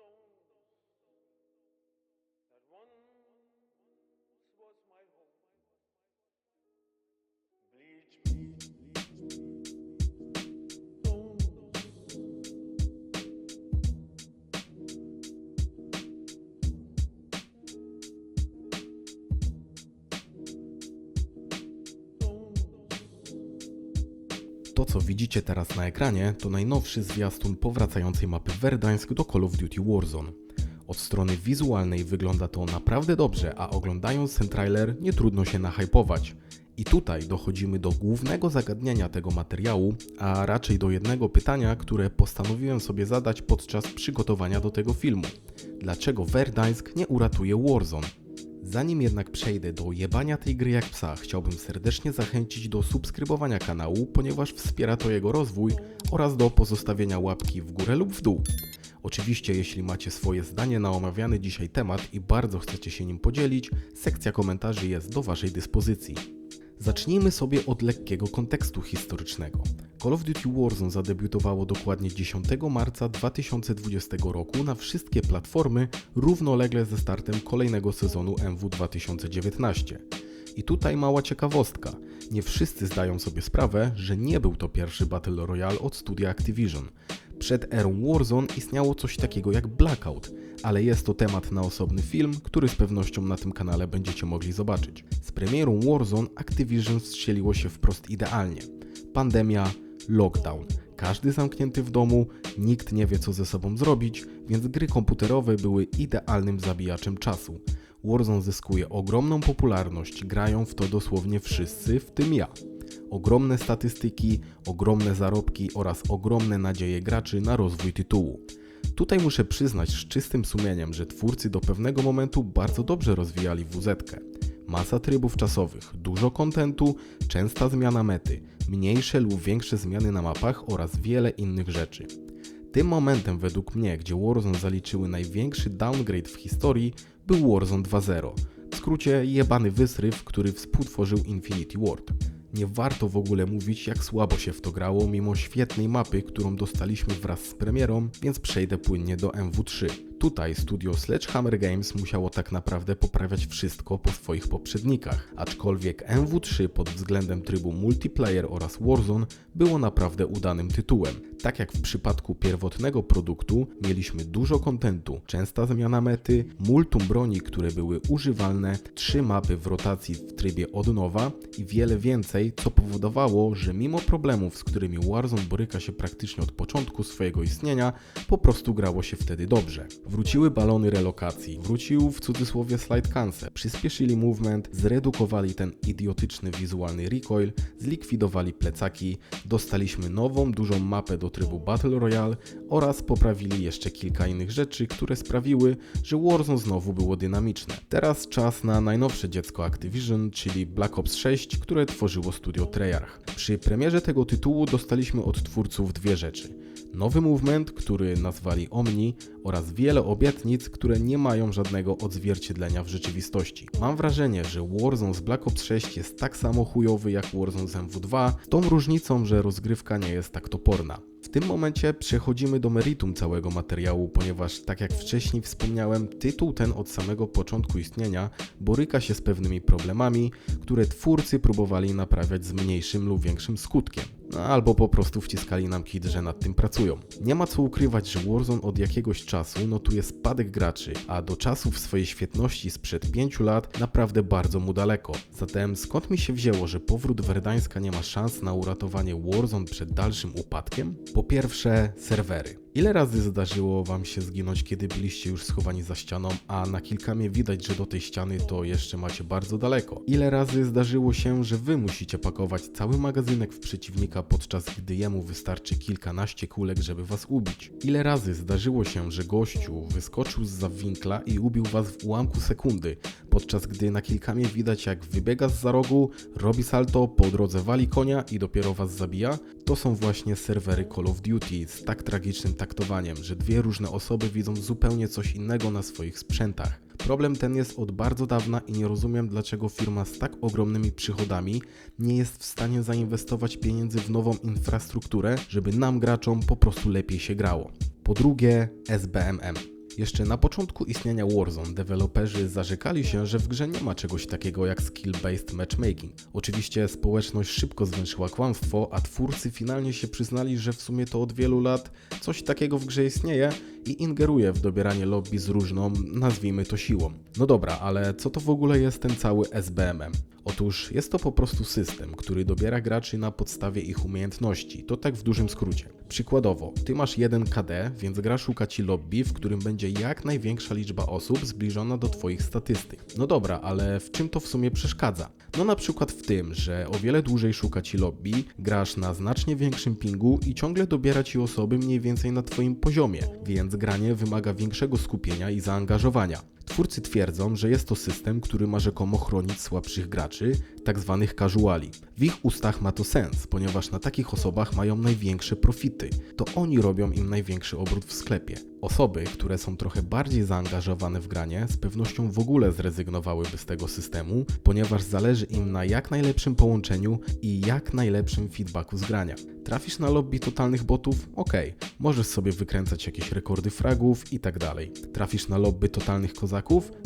stones that one To, co widzicie teraz na ekranie, to najnowszy zwiastun powracającej mapy Verdansk do Call of Duty Warzone. Od strony wizualnej wygląda to naprawdę dobrze, a oglądając ten trailer nie trudno się nahypować. I tutaj dochodzimy do głównego zagadnienia tego materiału, a raczej do jednego pytania, które postanowiłem sobie zadać podczas przygotowania do tego filmu. Dlaczego Verdansk nie uratuje Warzone? Zanim jednak przejdę do jebania tej gry jak psa, chciałbym serdecznie zachęcić do subskrybowania kanału, ponieważ wspiera to jego rozwój oraz do pozostawienia łapki w górę lub w dół. Oczywiście, jeśli macie swoje zdanie na omawiany dzisiaj temat i bardzo chcecie się nim podzielić, sekcja komentarzy jest do Waszej dyspozycji. Zacznijmy sobie od lekkiego kontekstu historycznego. Call of Duty Warzone zadebiutowało dokładnie 10 marca 2020 roku na wszystkie platformy równolegle ze startem kolejnego sezonu MW 2019. I tutaj mała ciekawostka. Nie wszyscy zdają sobie sprawę, że nie był to pierwszy Battle Royale od studia Activision. Przed erą Warzone istniało coś takiego jak Blackout, ale jest to temat na osobny film, który z pewnością na tym kanale będziecie mogli zobaczyć. Z premierą Warzone Activision strzeliło się wprost idealnie. Pandemia, lockdown, każdy zamknięty w domu, nikt nie wie co ze sobą zrobić, więc gry komputerowe były idealnym zabijaczem czasu. Warzone zyskuje ogromną popularność, grają w to dosłownie wszyscy, w tym ja. Ogromne statystyki, ogromne zarobki oraz ogromne nadzieje graczy na rozwój tytułu. Tutaj muszę przyznać z czystym sumieniem, że twórcy do pewnego momentu bardzo dobrze rozwijali WZ. -kę. Masa trybów czasowych, dużo kontentu, częsta zmiana mety, mniejsze lub większe zmiany na mapach oraz wiele innych rzeczy. Tym momentem według mnie, gdzie Warzone zaliczyły największy downgrade w historii, był Warzone 2.0. W skrócie jebany wysryw, który współtworzył Infinity Ward. Nie warto w ogóle mówić, jak słabo się w to grało, mimo świetnej mapy, którą dostaliśmy wraz z premierą, więc przejdę płynnie do MW3. Tutaj studio Sledgehammer Games musiało tak naprawdę poprawiać wszystko po swoich poprzednikach, aczkolwiek MW3 pod względem trybu multiplayer oraz Warzone było naprawdę udanym tytułem. Tak jak w przypadku pierwotnego produktu, mieliśmy dużo kontentu, częsta zmiana mety, multum broni, które były używalne, trzy mapy w rotacji w trybie od nowa i wiele więcej, co powodowało, że mimo problemów, z którymi Warzone boryka się praktycznie od początku swojego istnienia, po prostu grało się wtedy dobrze. Wróciły balony relokacji, wrócił w cudzysłowie slide cancel, przyspieszyli movement, zredukowali ten idiotyczny wizualny recoil, zlikwidowali plecaki, dostaliśmy nową, dużą mapę do trybu Battle Royale oraz poprawili jeszcze kilka innych rzeczy, które sprawiły, że Warzone znowu było dynamiczne. Teraz czas na najnowsze dziecko Activision, czyli Black Ops 6, które tworzyło studio Treyarch. Przy premierze tego tytułu dostaliśmy od twórców dwie rzeczy. Nowy movement, który nazwali Omni oraz wiele obietnic, które nie mają żadnego odzwierciedlenia w rzeczywistości. Mam wrażenie, że Warzone z Black Ops 6 jest tak samo chujowy jak Warzone z MW2, z tą różnicą, że rozgrywka nie jest tak toporna. W tym momencie przechodzimy do meritum całego materiału, ponieważ tak jak wcześniej wspomniałem, tytuł ten od samego początku istnienia boryka się z pewnymi problemami, które twórcy próbowali naprawiać z mniejszym lub większym skutkiem. No, albo po prostu wciskali nam kit, że nad tym pracują. Nie ma co ukrywać, że Warzone od jakiegoś czasu notuje spadek graczy, a do czasów swojej świetności sprzed 5 lat naprawdę bardzo mu daleko. Zatem skąd mi się wzięło, że powrót Werdańska nie ma szans na uratowanie Warzone przed dalszym upadkiem? Po pierwsze, serwery. Ile razy zdarzyło Wam się zginąć, kiedy byliście już schowani za ścianą, a na kilkamie widać, że do tej ściany to jeszcze macie bardzo daleko? Ile razy zdarzyło się, że Wy musicie pakować cały magazynek w przeciwnika, podczas gdy jemu wystarczy kilkanaście kulek, żeby Was ubić? Ile razy zdarzyło się, że gościu wyskoczył z winkla i ubił Was w ułamku sekundy, podczas gdy na kilkamie widać jak wybiega z za rogu, robi salto, po drodze wali konia i dopiero Was zabija? To są właśnie serwery Call of Duty z tak tragicznym taktowaniem, że dwie różne osoby widzą zupełnie coś innego na swoich sprzętach. Problem ten jest od bardzo dawna i nie rozumiem, dlaczego firma z tak ogromnymi przychodami nie jest w stanie zainwestować pieniędzy w nową infrastrukturę, żeby nam graczom po prostu lepiej się grało. Po drugie, SBMM. Jeszcze na początku istnienia Warzone deweloperzy zarzekali się, że w grze nie ma czegoś takiego jak skill-based matchmaking. Oczywiście społeczność szybko zwęszyła kłamstwo, a twórcy finalnie się przyznali, że w sumie to od wielu lat coś takiego w grze istnieje i ingeruje w dobieranie lobby z różną, nazwijmy to siłą. No dobra, ale co to w ogóle jest ten cały SBMM? Otóż jest to po prostu system, który dobiera graczy na podstawie ich umiejętności. To tak w dużym skrócie. Przykładowo, ty masz 1 KD, więc gra szuka ci lobby, w którym będzie jak największa liczba osób zbliżona do twoich statystyk. No dobra, ale w czym to w sumie przeszkadza? No na przykład w tym, że o wiele dłużej szuka ci lobby, grasz na znacznie większym pingu i ciągle dobiera ci osoby mniej więcej na twoim poziomie, więc granie wymaga większego skupienia i zaangażowania. Twórcy twierdzą, że jest to system, który ma rzekomo chronić słabszych graczy, tak zwanych casuali. W ich ustach ma to sens, ponieważ na takich osobach mają największe profity. To oni robią im największy obrót w sklepie. Osoby, które są trochę bardziej zaangażowane w granie, z pewnością w ogóle zrezygnowałyby z tego systemu, ponieważ zależy im na jak najlepszym połączeniu i jak najlepszym feedbacku z grania. Trafisz na lobby totalnych botów? Okej, możesz sobie wykręcać jakieś rekordy fragów i tak dalej. Trafisz na lobby totalnych kozaków?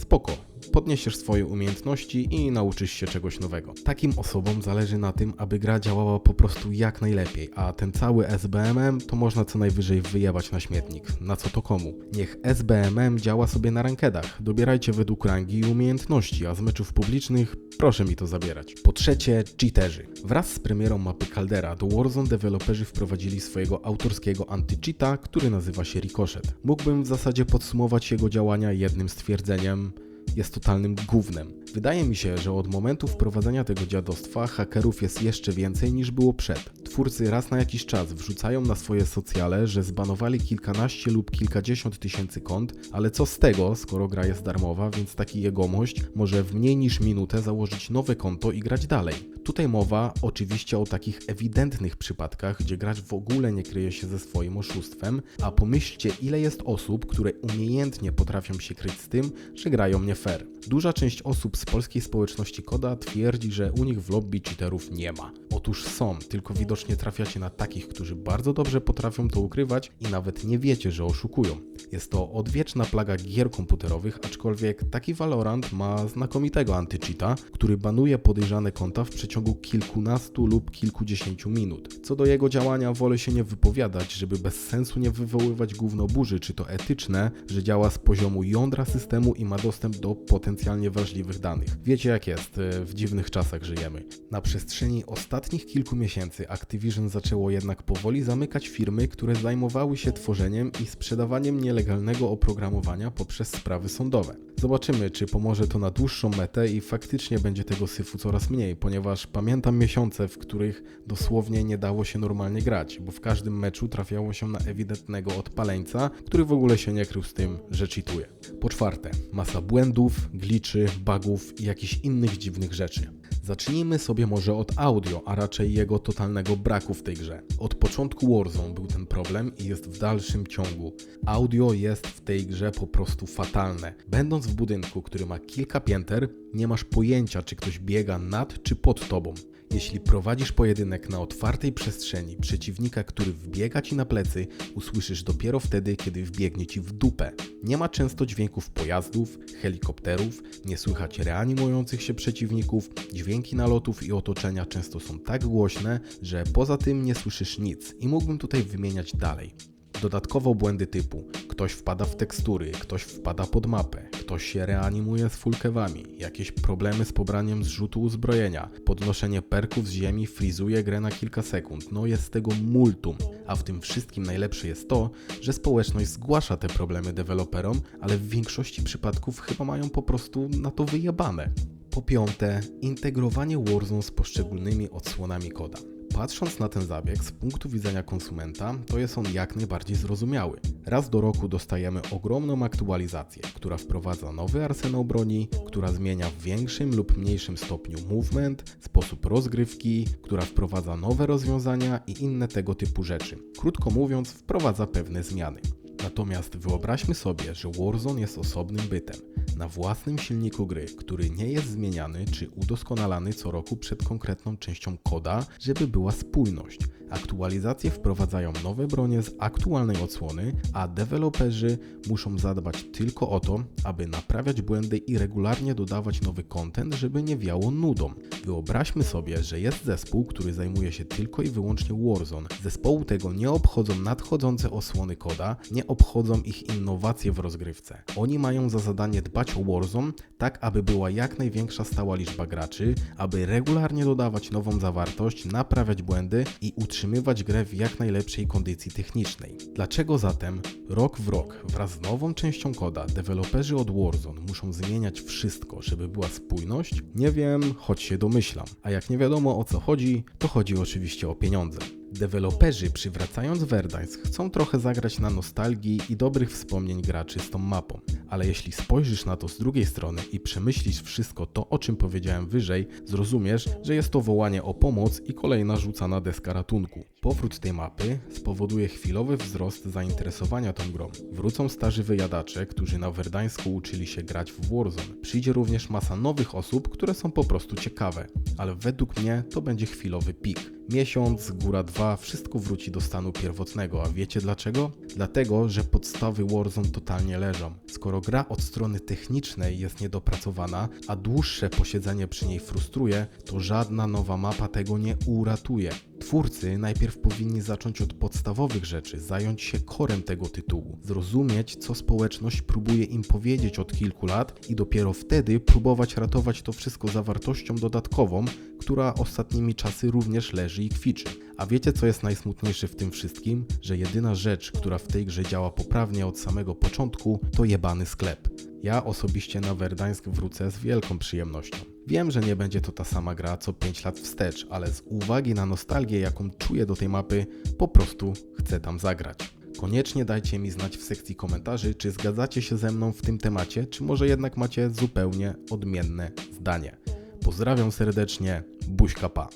Spoko, podniesiesz swoje umiejętności i nauczysz się czegoś nowego. Takim osobom zależy na tym, aby gra działała po prostu jak najlepiej, a ten cały SBMM to można co najwyżej wyjebać na śmietnik. Na co to komu? Niech SBMM działa sobie na rankedach. Dobierajcie według rangi i umiejętności, a z meczów publicznych proszę mi to zabierać. Po trzecie, cheaterzy. Wraz z premierą mapy Caldera do Warzone deweloperzy wprowadzili swojego autorskiego anti-cheata, który nazywa się Ricochet. Mógłbym w zasadzie podsumować jego działania jednym stwierdzeniem jest totalnym gównem. Wydaje mi się, że od momentu wprowadzenia tego dziadostwa hakerów jest jeszcze więcej niż było przed. Twórcy raz na jakiś czas wrzucają na swoje socjale, że zbanowali kilkanaście lub kilkadziesiąt tysięcy kont, ale co z tego, skoro gra jest darmowa, więc taki jegomość może w mniej niż minutę założyć nowe konto i grać dalej. Tutaj mowa oczywiście o takich ewidentnych przypadkach, gdzie gracz w ogóle nie kryje się ze swoim oszustwem, a pomyślcie ile jest osób, które umiejętnie potrafią się kryć z tym, że grają nie fair. Duża część osób z polskiej społeczności koda twierdzi, że u nich w lobby cheaterów nie ma. Otóż są, tylko widocznie trafiacie na takich, którzy bardzo dobrze potrafią to ukrywać i nawet nie wiecie, że oszukują. Jest to odwieczna plaga gier komputerowych, aczkolwiek taki Valorant ma znakomitego antycheata, który banuje podejrzane konta w przeciągu kilkunastu lub kilkudziesięciu minut. Co do jego działania wolę się nie wypowiadać, żeby bez sensu nie wywoływać gówno burzy, czy to etyczne, że działa z poziomu jądra systemu i ma dostęp do potencjalnie wrażliwych danych. Wiecie jak jest, e, w dziwnych czasach żyjemy. Na przestrzeni ostatnich kilku miesięcy Activision zaczęło jednak powoli zamykać firmy, które zajmowały się tworzeniem i sprzedawaniem nielegalnego oprogramowania poprzez sprawy sądowe. Zobaczymy, czy pomoże to na dłuższą metę i faktycznie będzie tego syfu coraz mniej, ponieważ pamiętam miesiące, w których dosłownie nie dało się normalnie grać, bo w każdym meczu trafiało się na ewidentnego odpaleńca, który w ogóle się nie krył z tym, że cheatuje. Po czwarte, masa błędów, glitchy, bugów i jakichś innych dziwnych rzeczy. Zacznijmy sobie może od audio, a raczej jego totalnego braku w tej grze. Od początku Warzone był ten problem i jest w dalszym ciągu. Audio jest w tej grze po prostu fatalne. Będąc w budynku, który ma kilka pięter, nie masz pojęcia, czy ktoś biega nad czy pod tobą. Jeśli prowadzisz pojedynek na otwartej przestrzeni, przeciwnika, który wbiega ci na plecy, usłyszysz dopiero wtedy, kiedy wbiegnie ci w dupę. Nie ma często dźwięków pojazdów, helikopterów, nie słychać reanimujących się przeciwników, dźwięki nalotów i otoczenia często są tak głośne, że poza tym nie słyszysz nic i mógłbym tutaj wymieniać dalej. Dodatkowo błędy typu ktoś wpada w tekstury, ktoś wpada pod mapę, ktoś się reanimuje z fulkewami, jakieś problemy z pobraniem zrzutu uzbrojenia, podnoszenie perków z ziemi frizuje grę na kilka sekund, no jest tego multum. A w tym wszystkim najlepsze jest to, że społeczność zgłasza te problemy deweloperom, ale w większości przypadków chyba mają po prostu na to wyjebane. Po piąte, integrowanie Warzone z poszczególnymi odsłonami koda. Patrząc na ten zabieg z punktu widzenia konsumenta, to jest on jak najbardziej zrozumiały. Raz do roku dostajemy ogromną aktualizację, która wprowadza nowy arsenał broni, która zmienia w większym lub mniejszym stopniu movement, sposób rozgrywki, która wprowadza nowe rozwiązania i inne tego typu rzeczy. Krótko mówiąc, wprowadza pewne zmiany. Natomiast wyobraźmy sobie, że Warzone jest osobnym bytem. Na własnym silniku gry, który nie jest zmieniany czy udoskonalany co roku przed konkretną częścią koda, żeby była spójność. Aktualizacje wprowadzają nowe bronie z aktualnej odsłony, a deweloperzy muszą zadbać tylko o to, aby naprawiać błędy i regularnie dodawać nowy content, żeby nie wiało nudą. Wyobraźmy sobie, że jest zespół, który zajmuje się tylko i wyłącznie Warzone. Zespołu tego nie obchodzą nadchodzące osłony koda, nie obchodzą ich innowacje w rozgrywce. Oni mają za zadanie dbać o Warzone, tak aby była jak największa stała liczba graczy, aby regularnie dodawać nową zawartość, naprawiać błędy i utrzymywać grę w jak najlepszej kondycji technicznej. Dlaczego zatem rok w rok wraz z nową częścią koda deweloperzy od Warzone muszą zmieniać wszystko, żeby była spójność? Nie wiem, choć się domyślam. A jak nie wiadomo o co chodzi, to chodzi oczywiście o pieniądze. Deweloperzy przywracając Verdansk chcą trochę zagrać na nostalgii i dobrych wspomnień graczy z tą mapą, ale jeśli spojrzysz na to z drugiej strony i przemyślisz wszystko to, o czym powiedziałem wyżej, zrozumiesz, że jest to wołanie o pomoc i kolejna rzucana deska ratunku. Powrót tej mapy spowoduje chwilowy wzrost zainteresowania tą grą. Wrócą starzy wyjadacze, którzy na Verdańsku uczyli się grać w Warzone. Przyjdzie również masa nowych osób, które są po prostu ciekawe, ale według mnie to będzie chwilowy pik. Miesiąc, góra dwa, wszystko wróci do stanu pierwotnego, a wiecie dlaczego? Dlatego, że podstawy Warzone totalnie leżą. Skoro gra od strony technicznej jest niedopracowana, a dłuższe posiedzenie przy niej frustruje, to żadna nowa mapa tego nie uratuje. Twórcy najpierw powinni zacząć od podstawowych rzeczy, zająć się korem tego tytułu, zrozumieć, co społeczność próbuje im powiedzieć od kilku lat i dopiero wtedy próbować ratować to wszystko zawartością dodatkową, która ostatnimi czasy również leży i kwiczy. A wiecie, co jest najsmutniejsze w tym wszystkim? Że jedyna rzecz, która w tej grze działa poprawnie od samego początku, to jebany sklep. Ja osobiście na Verdańsk wrócę z wielką przyjemnością. Wiem, że nie będzie to ta sama gra co 5 lat wstecz, ale z uwagi na nostalgię, jaką czuję do tej mapy, po prostu chcę tam zagrać. Koniecznie dajcie mi znać w sekcji komentarzy, czy zgadzacie się ze mną w tym temacie, czy może jednak macie zupełnie odmienne zdanie. Pozdrawiam serdecznie, buźka pa.